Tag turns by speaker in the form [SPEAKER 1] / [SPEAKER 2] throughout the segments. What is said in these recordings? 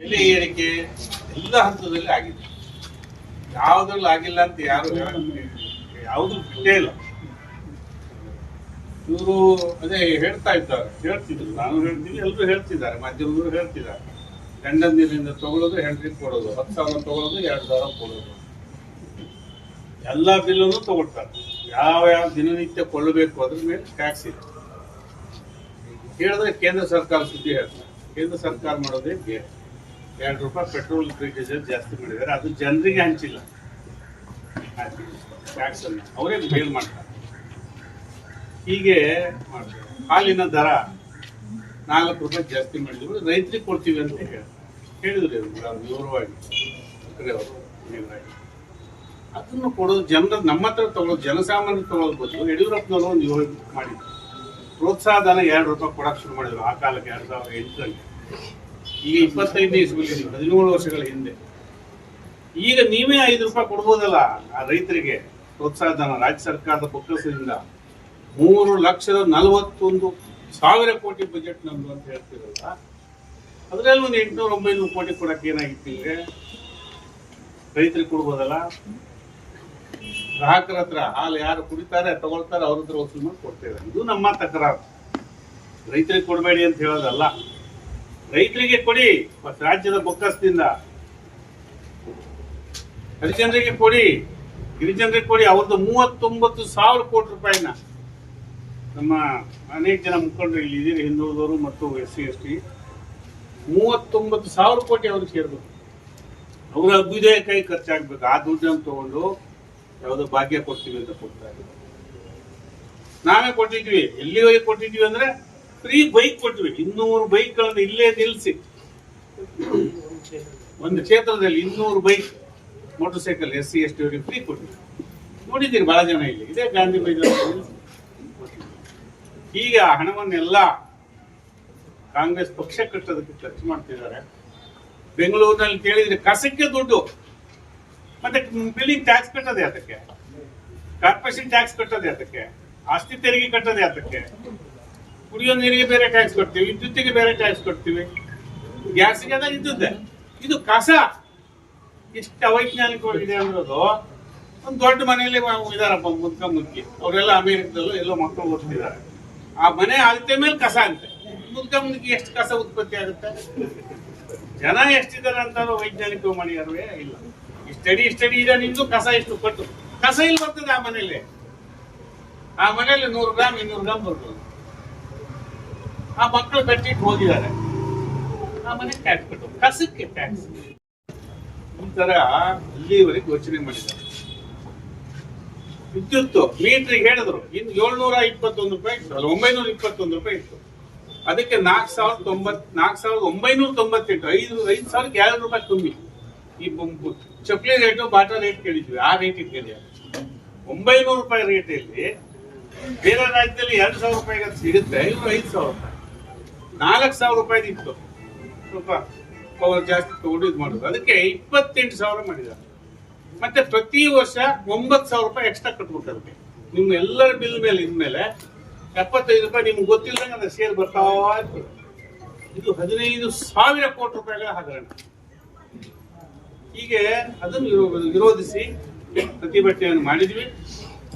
[SPEAKER 1] ಬೆಲೆ ಏರಿಕೆ ಎಲ್ಲ ಹಂತದಲ್ಲಿ ಆಗಿದೆ. ಯಾವುದ್ರಲ್ಲಿ ಆಗಿಲ್ಲ ಅಂತ ಯಾರು ಯಾವುದು ಬಿಟ್ಟೇ ಇಲ್ಲ. ಇವರು ಅದೇ ಹೇಳ್ತಾ ಇದ್ದಾರೆ, ಹೇಳ್ತಿದ್ರು. ನಾನು ಹೇಳ್ತೀನಿ ಎಲ್ಲರೂ ಹೇಳ್ತಿದ್ದಾರೆ, ಮಾಧ್ಯಮದವರು ಹೇಳ್ತಿದ್ದಾರೆ. ಗಂಡನ ನೀರಿನಿಂದ ತಗೊಳ್ಳೋದು ಹೆಂಡ್ರಿಗೆ ಕೊಡೋದು. ಹತ್ತು ಸಾವಿರ ತಗೊಳ್ಳೋದು ಎರಡು ಸಾವಿರ ಕೊಡೋದು. ಎಲ್ಲ ಬಿಲ್ಲನ್ನು ತಗೊಳ್ತಾರೆ. ಯಾವ ಯಾವ ದಿನನಿತ್ಯ ಕೊಳ್ಳಬೇಕು ಅದ್ರ ಮೇಲೆ ಟ್ಯಾಕ್ಸ್ ಇದೆ. ಹೇಳಿದ್ರೆ ಕೇಂದ್ರ ಸರ್ಕಾರ ಸುದ್ದಿ ಹೇಳ್ತಾರೆ. ಕೇಂದ್ರ ಸರ್ಕಾರ ಮಾಡೋದೇ ಬೇರೆ. ಎರಡು ರೂಪಾಯಿ ಪೆಟ್ರೋಲ್ ಡೀಸೆಲ್ ಜಾಸ್ತಿ ಮಾಡಿದ್ದಾರೆ. ಅದು ಜನರಿಗೆ ಹಂಚಿಲ್ಲ. ಟ್ಯಾಕ್ಸ್ ಅನ್ನು. ಅವರೇ ಮೇಲ್ ಮಾಡ್ತಾರೆ. ಹೀಗೆ ಮಾಡ್ತಾರೆ. ಹಾಲಿನ ದರ ನಾಲ್ಕು ರೂಪಾಯಿ ಜಾಸ್ತಿ ಮಾಡಿದ್ರು. ರೈತರಿಗೆ ಕೊಡ್ತೀವಿ ಅಂತ ಹೇಳಿ ಹೇಳಿದ್ರು ವಿವರವಾಗಿ. ಅದನ್ನು ಕೊಡೋದು ಜನರ, ನಮ್ಮ ಹತ್ರ ತಗೊಳ್ಳೋದು ಜನಸಾಮಾನ್ಯ ತಗೊಳ್ಳೋದು ಬದಲು ಯಡಿಯೂರಪ್ಪನವರು ಒಂದು ಯೋಜನೆ ಮಾಡಿದ್ರು. ಪ್ರೋತ್ಸಾಹ ಧನ ಎರಡು ರೂಪಾಯಿ ಕೊಡಕ್ಕೆ ಶುರು ಮಾಡಿದ್ರು ಆ ಕಾಲಕ್ಕೆ, ಎರಡು ಸಾವಿರದ ಎಂಟರಲ್ಲಿ. ಈಗ ಇಪ್ಪತ್ತೈದನೇ ಇಸ್ವಿಲಿ ಹದಿನೇಳು ವರ್ಷಗಳ ಹಿಂದೆ. ಈಗ ನೀವೇ ಐದು ರೂಪಾಯಿ ಕೊಡ್ಬೋದಲ್ಲ ಆ ರೈತರಿಗೆ ಪ್ರೋತ್ಸಾಹ ಧನ ರಾಜ್ಯ ಸರ್ಕಾರದ ಬೊಕ್ಕಸದಿಂದ ಮೂರು ಲಕ್ಷದ ನಲವತ್ತೊಂದು ಸಾವಿರ ಕೋಟಿ ಬಜೆಟ್ ನಮ್ದು ಅಂತ ಹೇಳ್ತಿರಲ್ಲ ಅದರಲ್ಲಿ ಒಂದು ಎಂಟುನೂರ ಒಂಬೈನೂರು ಕೋಟಿ ಕೊಡಕ್ಕೆ ಏನಾಗಿತ್ತು ರೈತರಿಗೆ ಕೊಡ್ಬೋದಲ್ಲ? ಗ್ರಾಹಕರ ಹತ್ರ ಹಾಲು ಯಾರು ಕುಡಿತಾರೆ, ತಗೊಳ್ತಾರೆ, ಅವ್ರ ಹತ್ರ ವಸೂಲು ಮಾಡಿ ಕೊಡ್ತೇವೆ. ಇದು ನಮ್ಮ ತಕರಾರು. ರೈತರಿಗೆ ಕೊಡಬೇಡಿ ಅಂತ ಹೇಳೋದಲ್ಲ. ರೈತರಿಗೆ ಕೊಡಿ ಮತ್ತು ರಾಜ್ಯದ ಬೊಕ್ಕಸದಿಂದ ಹರಿಜನರಿಗೆ ಕೊಡಿ. ಗಿರಿಜನರಿಗೆ ಕೊಡಿ. ಅವ್ರದ್ದು ಮೂವತ್ತೊಂಬತ್ತು ಸಾವಿರ ಕೋಟಿ ರೂಪಾಯಿನ ನಮ್ಮ ಅನೇಕ ಜನ ಮುಖಂಡರು ಇಲ್ಲಿ ಇದೀರಿ ಹಿಂದುಳಿದವರು ಮತ್ತು ಎಸ್ ಸಿ, ಎಸ್ ಟಿ. ಮೂವತ್ತೊಂಬತ್ತು ಸಾವಿರ ಕೋಟಿ ಅವ್ರಿಗೆ ಸೇರ್ಬೇಕು. ಅವರ ಅಭ್ಯುದಯ ಕೈ ಖರ್ಚಾಗ್ಬೇಕು. ಆ ದುಡ್ಡನ್ನು ತಗೊಂಡು ಯಾವುದೋ ಭಾಗ್ಯ ಕೊಡ್ತೀವಿ ಅಂತ ಕೊಡ್ತಾ ಇದ್ದಾರೆ ನಾವೇ ಕೊಟ್ಟಿದ್ವಿ ಎಲ್ಲಿವರೆಗೆ ಕೊಟ್ಟಿದ್ವಿ ಅಂದ್ರೆ ಫ್ರೀ ಬೈಕ್ ಕೊಟ್ವಿ ಇನ್ನೂರು ಬೈಕ್ಗಳನ್ನು ಇಲ್ಲೇ ನಿಲ್ಲಿಸಿ ಒಂದು ಕ್ಷೇತ್ರದಲ್ಲಿ ಇನ್ನೂರು bike motorcycle S C S T ಅವರಿಗೆ ಫ್ರೀ ಕೊಟ್ವಿ ನೋಡಿದ್ದೀರಿ ಬಹಳ ಜನ ಇಲ್ಲಿ. ಇದೇ ಗಾಂಧಿ ಮೈದಾನ ಈಗ ಹಣವನ್ನೆಲ್ಲ ಕಾಂಗ್ರೆಸ್ ಪಕ್ಷ ಕಟ್ಟೋದಕ್ಕೆ ಖರ್ಚು ಮಾಡ್ತಿದ್ದಾರೆ. ಬೆಂಗಳೂರಿನಲ್ಲಿ ಕೇಳಿದ್ರೆ ಕಸಕ್ಕೆ ದುಡ್ಡು. ಮತ್ತೆ ಬಿಲ್ಡಿಂಗ್ ಟ್ಯಾಕ್ಸ್ ಕಟ್ಟೋದೇ ಅದಕ್ಕೆ. ಕಾರ್ಪೊರೇಷನ್ ಟ್ಯಾಕ್ಸ್ ಕಟ್ಟೋದೇ ಅದಕ್ಕೆ. ಆಸ್ತಿ ತೆರಿಗೆ ಕಟ್ಟೋದೇ ಅದಕ್ಕೆ. ಕುಡಿಯೋ ನೀರಿಗೆ ಬೇರೆ ಟ್ಯಾಕ್ಸ್ ಕೊಡ್ತೀವಿ ವಿದ್ಯುತ್ತಿಗೆ ಬೇರೆ ಟ್ಯಾಕ್ಸ್ ಕೊಡ್ತೀವಿ. ಗ್ಯಾಸ್ಗೆ ಅದ ಇದ್ದದ್ದೇ. ಇದು ಕಸ. ಎಷ್ಟು ಅವೈಜ್ಞಾನಿಕವಾಗಿದೆ ಅನ್ನೋದು ಒಂದು ದೊಡ್ಡ ಮನೆಯಲ್ಲಿ ಇದಾರಪ್ಪ, ಮುದ್ಕ ಮುದ್ಕಿ. ಅವರೆಲ್ಲ ಅಮೇರಿಕದಲ್ಲೂ ಎಲ್ಲೋ ಮಕ್ಕಳು ಓದ್ತಿದ್ದಾರೆ. ಆ ಮನೆ ಅಳತೆ ಮೇಲೆ ಕಸ ಅಂತೆ. ಮುದ್ಕ ಮುದ್ಕಿ ಎಷ್ಟು ಕಸ ಉತ್ಪತ್ತಿ ಆಗುತ್ತೆ? ಜನ ಎಷ್ಟಿದ್ದಾರೆ ಅಂತ ವೈಜ್ಞಾನಿಕ ಮಾಡಿದಾರವೇ ಇಲ್ಲ. ಸ್ಟಡಿ ಸ್ಟಡಿ ಇದೆ ನಿಂದು ಕಸ ಎಷ್ಟು? ಕೊಟ್ಟು. ಕಸ ಇಲ್ಲಿ ಬರ್ತದೆ ಆ ಮನೆಯಲ್ಲಿ? ಆ ಮನೆಯಲ್ಲಿ ನೂರು ಗ್ರಾಮ್, ಇನ್ನೂರು ಗ್ರಾಮ್ ಬರ್ತದೆ. ಆ ಮಕ್ಕಳು ಬೆಟ್ಟಿಟ್ಟು ಹೋಗಿದ್ದಾರೆ ಆ ಮನೆ ಟ್ಯಾಕ್ಸ್ ಕಟ್ಟು, ಕಸಕ್ಕೆ ಟ್ಯಾಕ್ಸ್ ಒಂಥರ ಇಲ್ಲಿವರೆಗೆ ಯೋಚನೆ ಮಾಡಿದ್ದಾರೆ. ವಿದ್ಯುತ್ ಮೀಟ್ರಿಗೆ ಹೇಳಿದ್ರು. ಇನ್ನು ಏಳ್ನೂರ ಇಪ್ಪತ್ತೊಂದು ರೂಪಾಯಿ ಇತ್ತು. ಅಲ್ಲಿ ಒಂಬೈನೂರ ಇಪ್ಪತ್ತೊಂದು ರೂಪಾಯಿ ಇತ್ತು. ಅದಕ್ಕೆ ನಾಲ್ಕು ಸಾವಿರದ ತೊಂಬತ್ ನಾಲ್ಕು ಸಾವಿರದ ಒಂಬೈನೂರ ತೊಂಬತ್ತೆಂಟು ಐದು ಐದು ಸಾವಿರಕ್ಕೆ ಎರಡು ರೂಪಾಯಿ ಕಮ್ಮಿ. ಈ ಚಪ್ಪಲಿ ರೇಟು ಬಾಟಾ ರೇಟ್ ಕೇಳಿದ್ವಿ. ಆ ರೇಟ್ ಕೇಳಿ ಒಂಬೈನೂರು ರೂಪಾಯಿ ರೇಟಲ್ಲಿ ಬೇರೆ ರಾಜ್ಯದಲ್ಲಿ ಎರಡು ಸಾವಿರ ರೂಪಾಯಿಗೆ ಸಿಗುತ್ತೆ. ಇವರು ಐದು ಸಾವಿರ ರೂಪಾಯಿ. ನಾಲ್ಕು ಸಾವಿರ ರೂಪಾಯಿ ಇತ್ತು. ಸ್ವಲ್ಪ ಪವರ್ ಜಾಸ್ತಿ ತಗೊಂಡು ಇದು ಮಾಡೋದು. ಅದಕ್ಕೆ ಇಪ್ಪತ್ತೆಂಟು ಸಾವಿರ ಮಾಡಿದ್ದಾರೆ. ಮತ್ತೆ ಪ್ರತಿ ವರ್ಷ ಒಂಬತ್ತು ಸಾವಿರ ರೂಪಾಯಿ ಎಕ್ಸ್ಟ್ರಾ ಕಟ್ಬೇಕು ಅದಕ್ಕೆ. ನಿಮ್ಮ ಎಲ್ಲರ ಬಿಲ್ ಮೇಲೆ ಇದ್ಮೇಲೆ ಎಪ್ಪತ್ತೈದು ರೂಪಾಯಿ ನಿಮ್ಗೆ ಗೊತ್ತಿಲ್ಲದಂಗೆ ಅದು ಸೇರ್ ಬರ್ತಾ ಇತ್ತು ಇದು ಹದಿನೈದು ಸಾವಿರ ಕೋಟಿ ರೂಪಾಯಿಗಳ ಹಗರಣ. ಹೀಗೆ ಅದನ್ನು ವಿರೋಧಿಸಿ ಪ್ರತಿಭಟನೆಯನ್ನು ಮಾಡಿದ್ವಿ.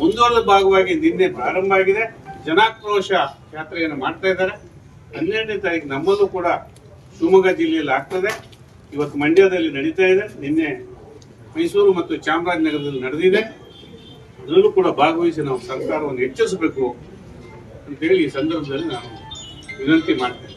[SPEAKER 1] ಮುಂದುವರೆದ ಭಾಗವಾಗಿ ನಿನ್ನೆ ಪ್ರಾರಂಭ ಆಗಿದೆ. ಜನಾಕ್ರೋಶ ಯಾತ್ರೆಯನ್ನು ಮಾಡ್ತಾ ಇದ್ದಾರೆ. ಹನ್ನೆರಡನೇ ತಾರೀಕು ನಮ್ಮಲ್ಲೂ ಕೂಡ ಶಿವಮೊಗ್ಗ ಜಿಲ್ಲೆಯಲ್ಲಿ ಆಗ್ತದೆ. ಇವತ್ತು ಮಂಡ್ಯದಲ್ಲಿ ನಡೀತಾ ಇದೆ. ನಿನ್ನೆ ಮೈಸೂರು ಮತ್ತು ಚಾಮರಾಜನಗರದಲ್ಲಿ ನಡೆದಿದೆ. ಅದರಲ್ಲೂ ಕೂಡ ಭಾಗವಹಿಸಿ ನಾವು ಸರ್ಕಾರವನ್ನು ಹೆಚ್ಚಿಸಬೇಕು ಅಂತೇಳಿ ಈ ಸಂದರ್ಭದಲ್ಲಿ ನಾನು ವಿನಂತಿ ಮಾಡ್ತೇನೆ.